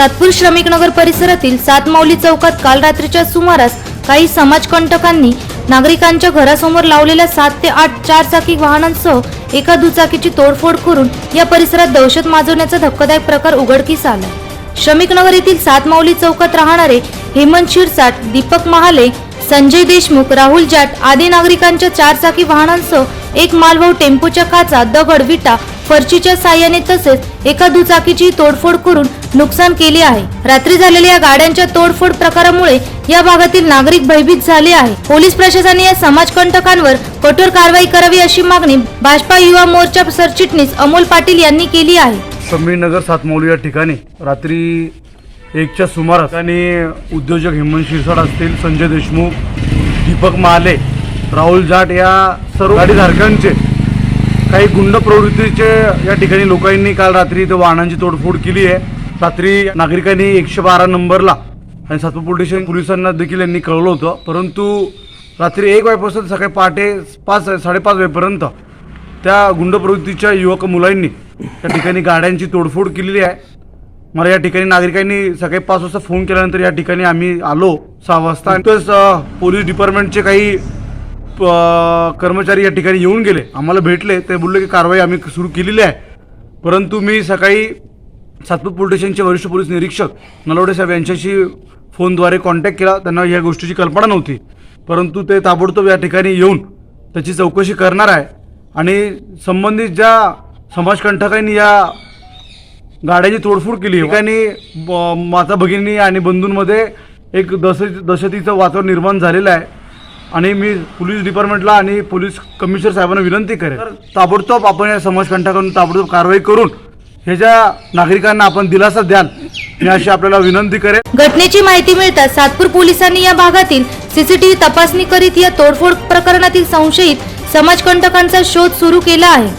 सातपूर श्रमिक नगर परिसरातील सात माऊली चौकात काल रात्रीच्या सुमारास काही समाजकंटकांनी नागरिकांच्या घरासमोर लावलेल्या सात ते आठ चारचाकी वाहनांसह एका दुचाकीची तोडफोड करून या परिसरात दहशत माजवण्याचा धक्कादायक प्रकार उघडकीस आला. श्रमिक नगर येथील सात माऊली चौकात राहणारे हेमंत शिरसाट दीपक महाले संजय देशमुख राहुल जाट आदी नागरिकांच्या चारचाकी वाहनांसह एक मालवाहू टेम्पोच्या काचा दगड विटा फरचीच्या साह्याने तसेच एका दुचाकीची तोडफोड करून नुकसान केले आहे. रात्री झालेल्या या गाड्यांच्या तोडफोड प्रकारामुळे या भागातील नागरिक भयभीत झाले आहे. पोलीस प्रशासनाने या समाजकंटकांवर कठोर कारवाई करावी अशी मागणी भाजपा युवा मोर्चा सरचिटणीस अमोल पाटील यांनी केली आहे. समीरनगर सातमौली या ठिकाणी रात्री एकच्या सुमारास आणि उद्योजक हेमंत शिरसाट असतील संजय देशमुख दीपक महाले राहुल जाट या सर्व गाडीधारकांचे काही गुंड प्रवृत्तीचे या ठिकाणी लोकांनी काल रात्री इथं वाहनांची तोडफोड केली आहे. रात्री नागरिकांनी एकशे बारा नंबरला आणि सातपूर पोलीस स्टेशन पोलिसांना देखील यांनी कळवलं होतं. परंतु रात्री एक वाजेपासून सकाळी पहाटे पाच साडेपाच वाजेपर्यंत त्या गुंड प्रवृत्तीच्या युवक मुलांनी त्या ठिकाणी गाड्यांची तोडफोड केलेली आहे. मला या ठिकाणी नागरिकांनी सकाळी पाच वाजता फोन केल्यानंतर या ठिकाणी आम्ही आलो सहा वाजता. आणि पोलीस डिपार्टमेंटचे काही कर्मचारी या ठिकाणी येऊन गेले. आम्हाला भेटले. ते बोलले की कारवाई आम्ही सुरू केलेली आहे. परंतु मी सकाळी सातपूर पोलीस स्टेशनचे वरिष्ठ पोलीस निरीक्षक नलवडे साहेब यांच्याशी फोनद्वारे कॉन्टॅक्ट केला. त्यांना या गोष्टीची कल्पना नव्हती. परंतु ते ताबडतोब या ठिकाणी येऊन त्याची चौकशी करणार आहे. आणि संबंधित ज्या समाजकंटकांनी या गाड्याची तोडफोड केली ठिकाणी ब- माता भगिनी आणि बंधूंमध्ये एक दश दशतीचं वातावरण निर्माण झालेलं आहे. आणि मी पोलीस डिपार्टमेंटला आणि पोलीस कमिशनर साहेबांना विनंती करेन. तर ताबडतोब आपण या समाजकंठाकडून ताबडतोब कारवाई करून ह्याच्या नागरिकांना आपण दिलासा द्याल मी अशी आपल्याला विनंती करेन. घटनेची माहिती मिळताच सातपूर पोलिसांनी या भागातील सीसीटीव्ही तपासणी करीत या तोडफोड प्रकरणातील संशयित समाजकंटकांचा शोध सुरू केला आहे.